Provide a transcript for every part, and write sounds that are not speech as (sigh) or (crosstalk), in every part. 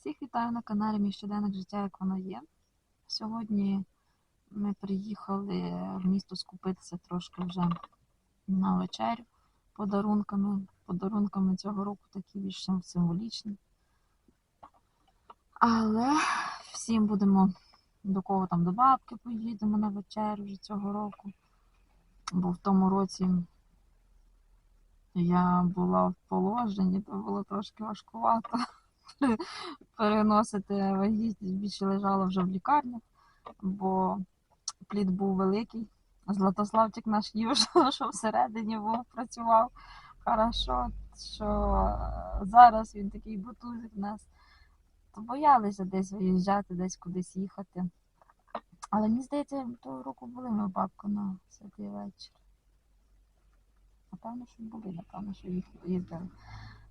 Всіх вітаю на каналі Мій щоденник життя, як воно є. Сьогодні ми приїхали в місто скупитися трошки вже на вечерю подарунками. Подарунками цього року такі більш символічні. Але всім будемо до кого там до бабки поїдемо на вечерю вже цього року. Бо в тому році я була в положенні, то було трошки важкувато (laughs) переносити вагітність, більше лежала вже в лікарнях, бо плід був великий. Златославчик наш їв, (laughs) що, всередині був, працював хорошо, що е, зараз він такий бутузик нас. То боялися десь виїжджати, десь кудись їхати. Але мені здається, того року були ми бабку на святий вечір. Напевно, що були, напевно, що їх їздили.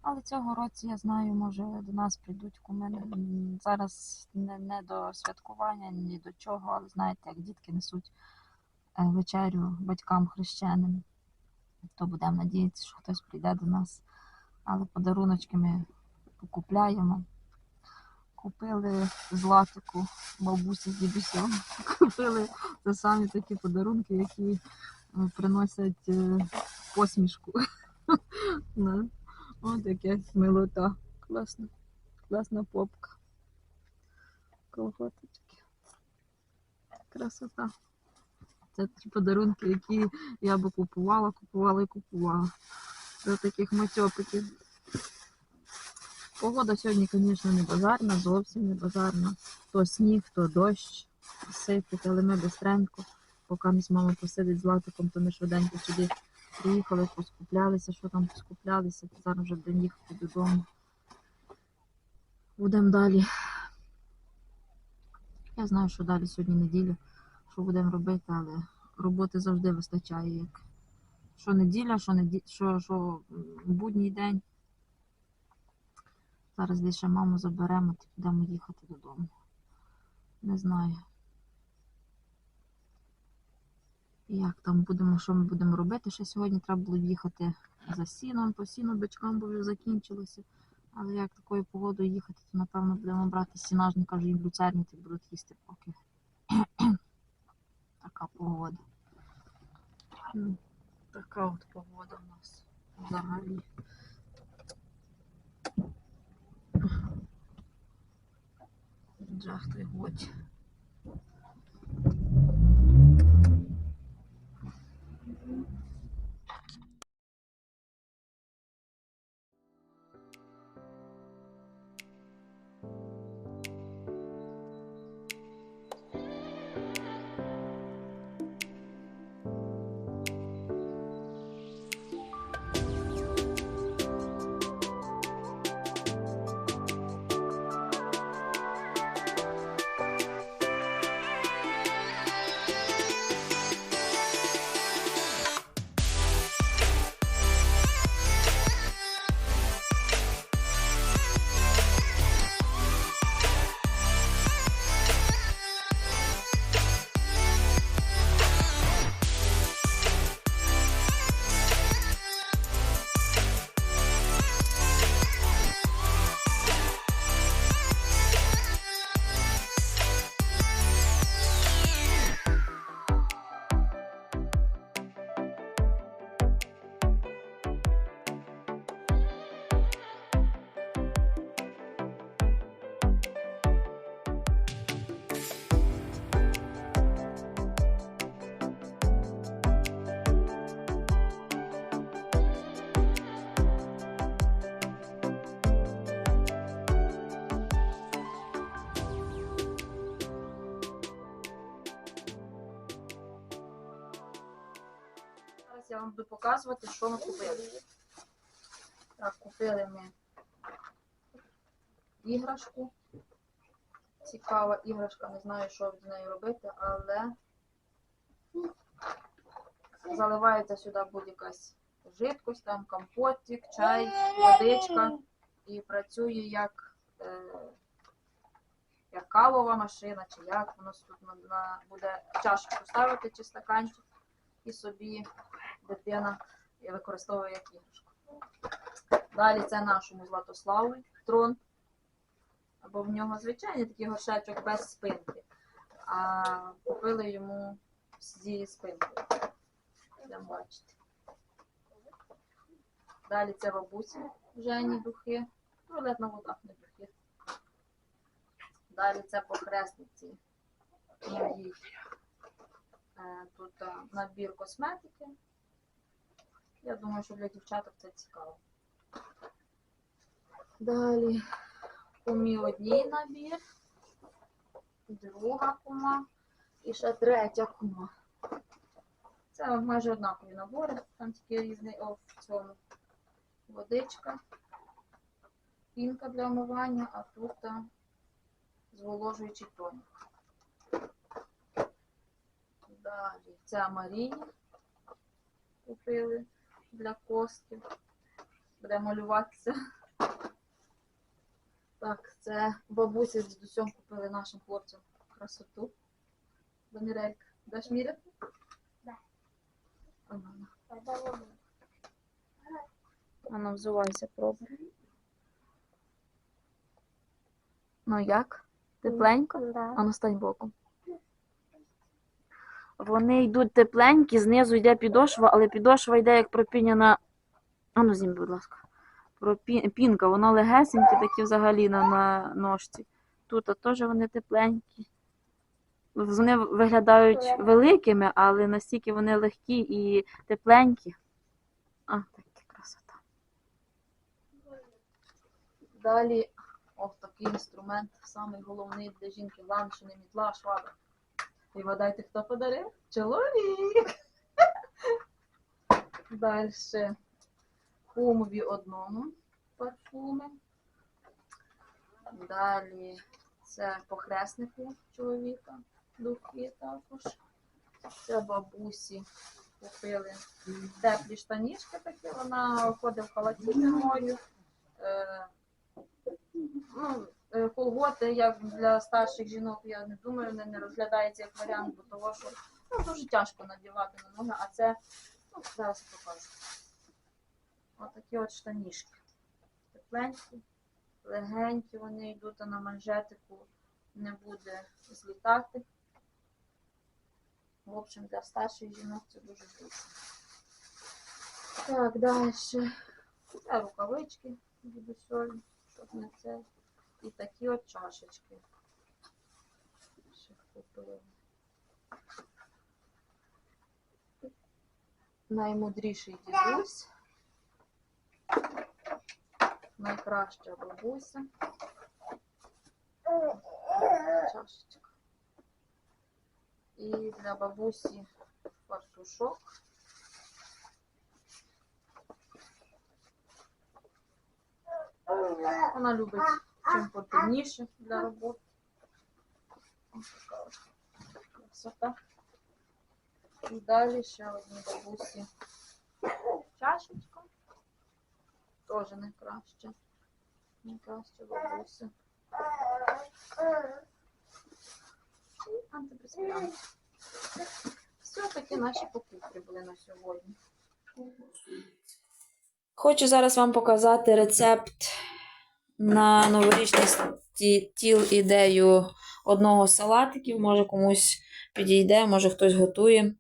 Але цього році я знаю, може до нас прийдуть куми. М, Зараз не, не до святкування, ні до чого, але знаєте, як дітки несуть е, вечерю батькам хрещеним, то будемо надіятися, що хтось прийде до нас. Але подаруночки ми покупляємо. Купили златику бабусі з дідусем. (laughs) Купили те самі такі подарунки, які е, приносять е, посмішку. (laughs) От яке милота. Класна, класна попка. Колготочки. Красота. Це ті подарунки, які я би купувала, купувала і купувала. До таких матьопиків. Погода сьогодні, звісно, не базарна, зовсім не базарна. То сніг, то дощ сипить, але ми бистренько, поки місь мама посидить з латиком, то ми швиденько сюди приїхали, поскуплялися, що там поскуплялися, зараз вже будемо їхати додому. Будемо далі. Я знаю, що далі сьогодні неділя, що будемо робити, але роботи завжди вистачає. Як що неділя, що, неді... що, що будній день. Зараз ще маму заберемо, то підемо їхати додому. Не знаю. Як там будемо, що ми будемо робити? Ще сьогодні треба було їхати за сіном, по сіну бичкам, бо вже закінчилося. Але як такою погодою їхати, то напевно будемо брати сінажника, вже і в люцерні ті будуть їсти поки. (clears throat) така погода. Така от погода у нас взагалі. Джах той годі. Mm-hmm. Буду показувати, що ми купили. Так, купили ми іграшку. Цікава іграшка, не знаю, що з нею робити, але заливається сюди будь-якась жидкость, там компотик, чай, водичка і працює як, е, як кавова машина, чи як воно тут на, буде чашку ставити чи стаканчик і собі дитина використовує як іграшку. Далі це нашому Златославу трон. Бо в нього звичайний такий горшечок без спинки. А купили йому зі спинкою. Будемо бачити. Далі це бабусі Жені духи. Туалетна вода, не духи. Далі це похресниці. Е, Тут е, набір косметики. Я думаю, що для дівчаток це цікаво. Далі. Кумі одній набір, друга кума. І ще третя кума. Це майже однакові набори, там тільки різний о, в цьому. Водичка, пінка для омивання, а тут зволожуючий тонік. Далі. Це Маріні купили для костів. Буде малюватися. Так, це бабуся з дідусем купили нашим хлопцям красоту. Банерелька. Даш міряти? Да. Ану, взувайся, пробуй. Ну як? Тепленько? Да. Ану, стань боком. Вони йдуть тепленькі, знизу йде підошва, але підошва йде як пропіняна. Ану, знімь, будь ласка. Пропі... Пінка, воно легесенькі такі взагалі на, на ножці. Тут а теж вони тепленькі. Вони виглядають великими, але настільки вони легкі і тепленькі. А, така красота. Далі, ох, такий інструмент, самий головний для жінки, що мітла, швабра. І вгадайте, хто подарив? Чоловік. (laughs) Далі кумові одному парфуми. Далі це похреснику чоловіка, духи також. Це бабусі купили теплі штанішки такі, вона ходить в халаті зимою. Е, ну, колготи, як для старших жінок, я не думаю, не, не розглядається як варіант, бо того, що ну, дуже тяжко надівати на ноги, а це, ну, зараз покажу. Отакі от штанішки. Тепленькі, легенькі, вони йдуть а на манжетику, не буде злітати. В общем, для старших жінок це дуже зручно. Так, далі. Рукавички дідусьові, щоб не це. І такі от чашечки. Ще купили. Наймудріший дідусь. Найкраща бабуся. Чашечка. І для бабусі фартушок. Вона любить чим потемніше для роботи. Ось така от красота. І далі ще одні бабусі чашечка. Теж найкраще. Найкраще бабуся. І антипреспірант. Все-таки наші покупки були на сьогодні. Хочу зараз вам показати рецепт на новорічний тіл ідею одного з салатиків. Може комусь підійде, може хтось готує.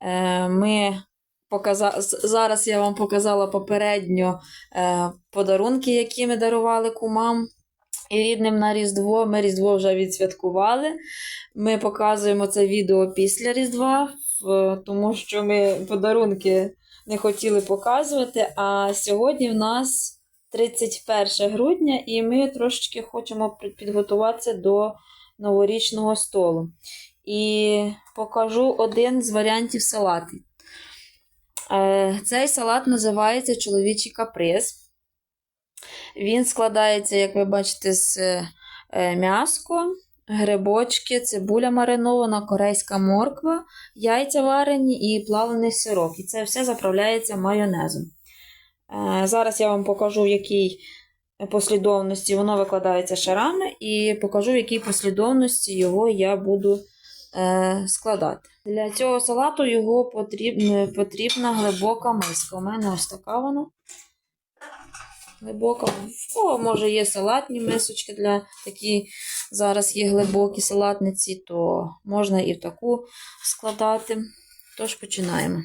Е, Ми показа... Зараз я вам показала попередньо е, подарунки, які ми дарували кумам і рідним на Різдво. Ми Різдво вже відсвяткували. Ми показуємо це відео після Різдва, тому що ми подарунки не хотіли показувати. А сьогодні в нас 31 грудня, і ми трошечки хочемо підготуватися до новорічного столу. І покажу один з варіантів салату. Е, Цей салат називається чоловічий каприз. Він складається, як ви бачите, з е, м'яско, грибочки, цибуля маринована, корейська морква, яйця варені і плавлений сирок. І це все заправляється майонезом. Е, Зараз я вам покажу, в якій послідовності воно викладається шарами, і покажу, в якій послідовності його я буду е, складати. Для цього салату його потрібна, потрібна глибока миска. У мене ось така вона. глибока. В може є салатні мисочки для такі зараз є глибокі салатниці, то можна і в таку складати. Тож починаємо.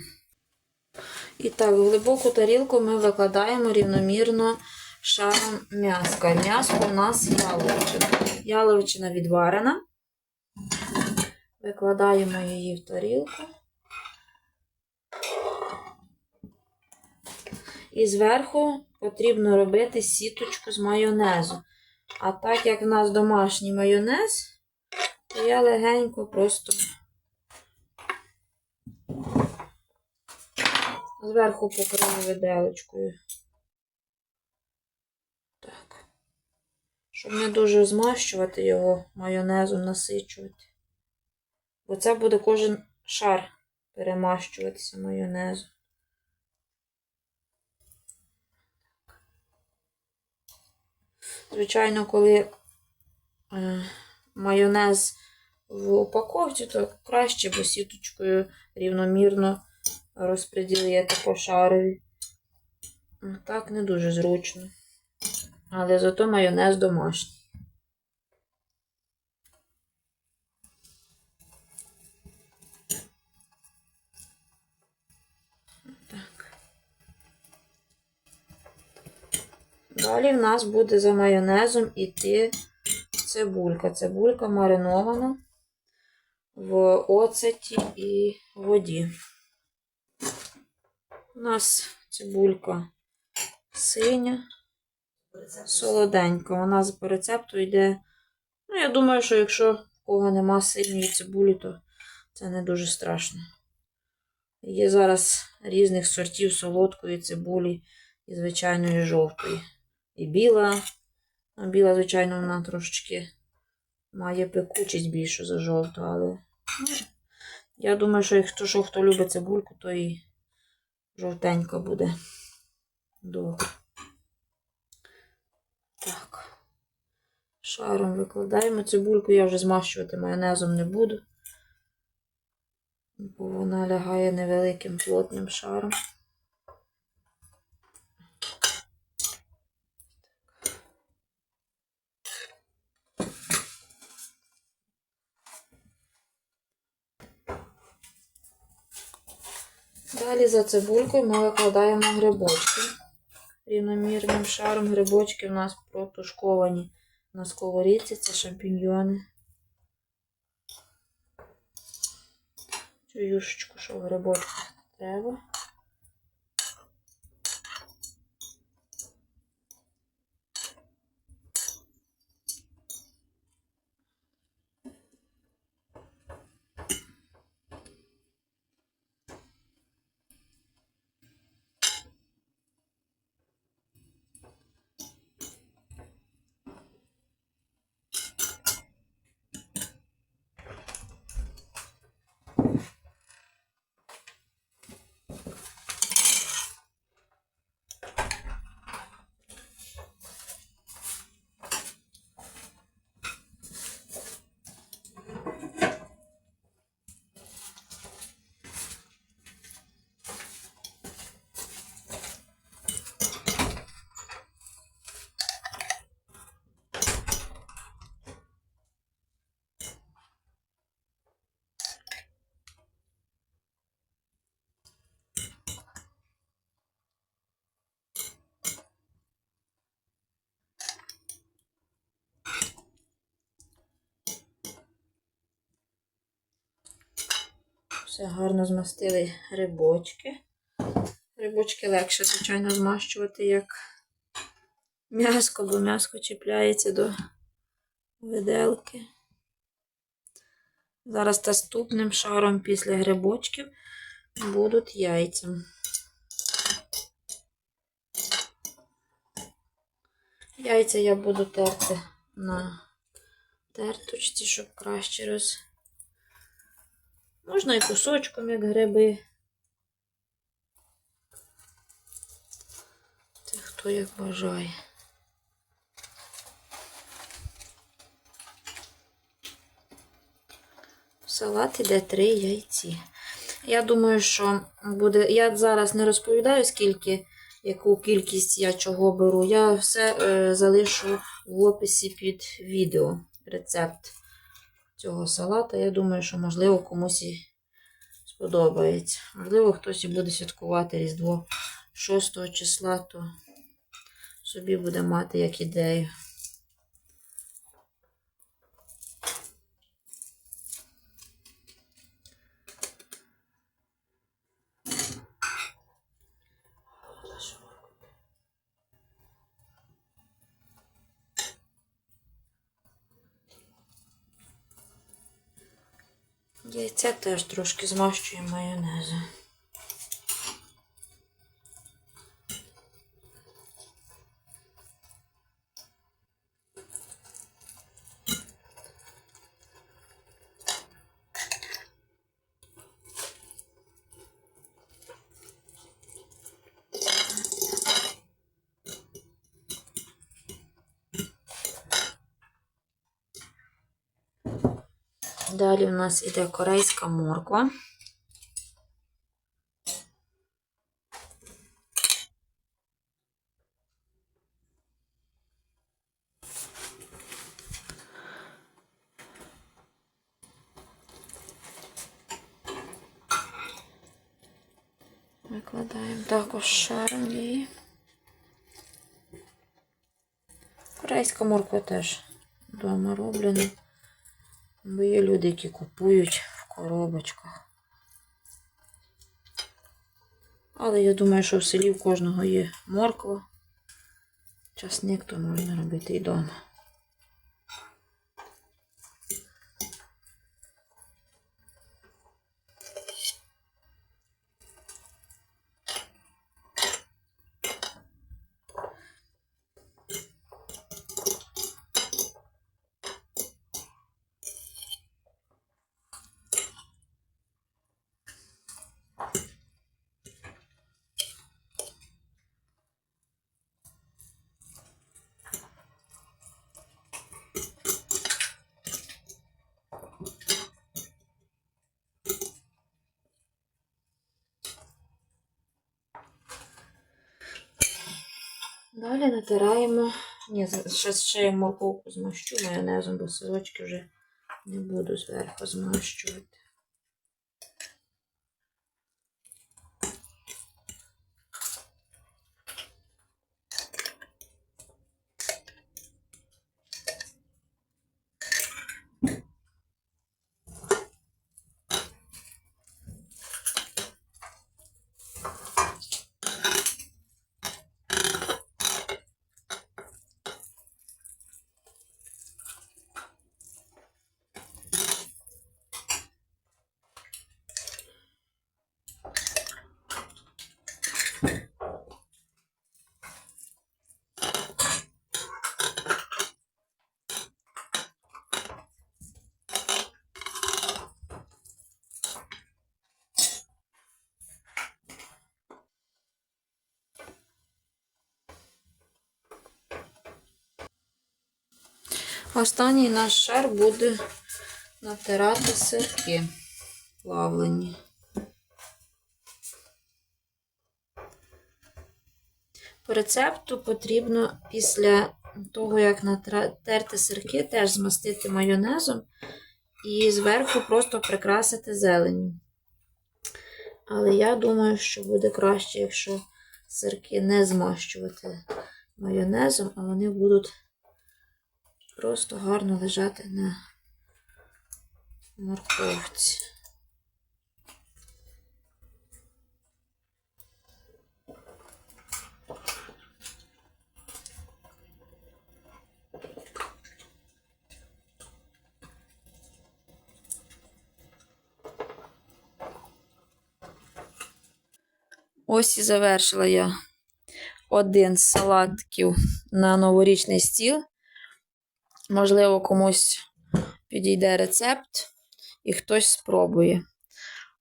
І так, в глибоку тарілку ми викладаємо рівномірно шаром м'яска. М'яско у нас яловичина. Яловичина відварена. Викладаємо її в тарілку. І зверху потрібно робити сіточку з майонезу. А так як в нас домашній майонез, то я легенько просто зверху покрию виделочкою. Так. Щоб не дуже змащувати його майонезом, насичувати. Бо це буде кожен шар перемащуватися майонезом. Звичайно, коли е, майонез в упаковці, то краще, бо сіточкою рівномірно розподілити по шарові. Ну, Так не дуже зручно. Але зато майонез домашній. Далі в нас буде за майонезом іти цибулька. Цибулька маринована в оцеті і воді. У нас цибулька синя, солоденька. Вона по рецепту йде. Ну, я думаю, що якщо в кого нема синьої цибулі, то це не дуже страшно. Є зараз різних сортів солодкої цибулі і звичайної жовтої. І біла. Ну, біла, звичайно, вона трошечки має пекучість більшу за жовту, але ну, я думаю, що якщо хто любить цибульку, то і жовтенька буде. до. Так. Шаром викладаємо цибульку, я вже змащувати майонезом не буду, бо вона лягає невеликим плотним шаром. Далі за цибулькою ми викладаємо грибочки. Рівномірним шаром грибочки у нас протушковані на сковорідці, це шампіньйони. Цю юшечку, що в треба. Все гарно змастили грибочки. Грибочки легше, звичайно, змащувати, як м'яско, бо м'яско чіпляється до виделки. Зараз наступним шаром після грибочків будуть яйця. Яйця я буду терти на терточці, щоб краще роз. Можна і кусочком, як гриби. Це хто як бажає. Салат іде три яйці. Я думаю, що буде. Я зараз не розповідаю, скільки яку кількість я чого беру. Я все е, залишу в описі під відео рецепт цього салата. Я думаю, що, можливо, комусь і сподобається. Можливо, хтось і буде святкувати Різдво 6 числа, то собі буде мати як ідею. Яйця теж трошки змащує майонезом. Далі у нас іде корейська морква. Викладаємо також шаром її. Корейська морква теж вдома роблена. Бо є люди, які купують в коробочках. Але я думаю, що в селі в кожного є морква. Часник то можна робити і вдома. Далі натираємо. Ні, ще, ще я морковку змащу майонезом, бо сирочки вже не буду зверху змащувати. Останній наш шар буде натирати сирки плавлені. По рецепту потрібно після того, як натерти сирки, теж змастити майонезом і зверху просто прикрасити зеленню. Але я думаю, що буде краще, якщо сирки не змащувати майонезом, а вони будуть просто гарно лежати на морковці. Ось і завершила я один з салатків на новорічний стіл. Можливо, комусь підійде рецепт і хтось спробує.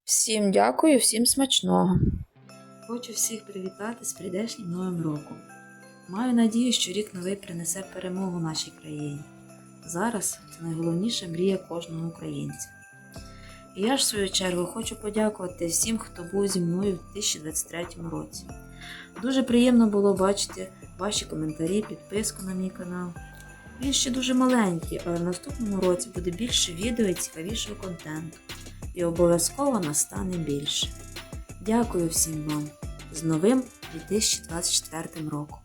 Всім дякую, всім смачного. Хочу всіх привітати з прийдешнім новим роком. Маю надію, що рік новий принесе перемогу нашій країні. Зараз це найголовніша мрія кожного українця. І я ж в свою чергу хочу подякувати всім, хто був зі мною в 2023 році. Дуже приємно було бачити ваші коментарі, підписку на мій канал. Він ще дуже маленький, але в наступному році буде більше відео і цікавішого контенту. І обов'язково настане більше. Дякую всім вам з новим 2024 роком.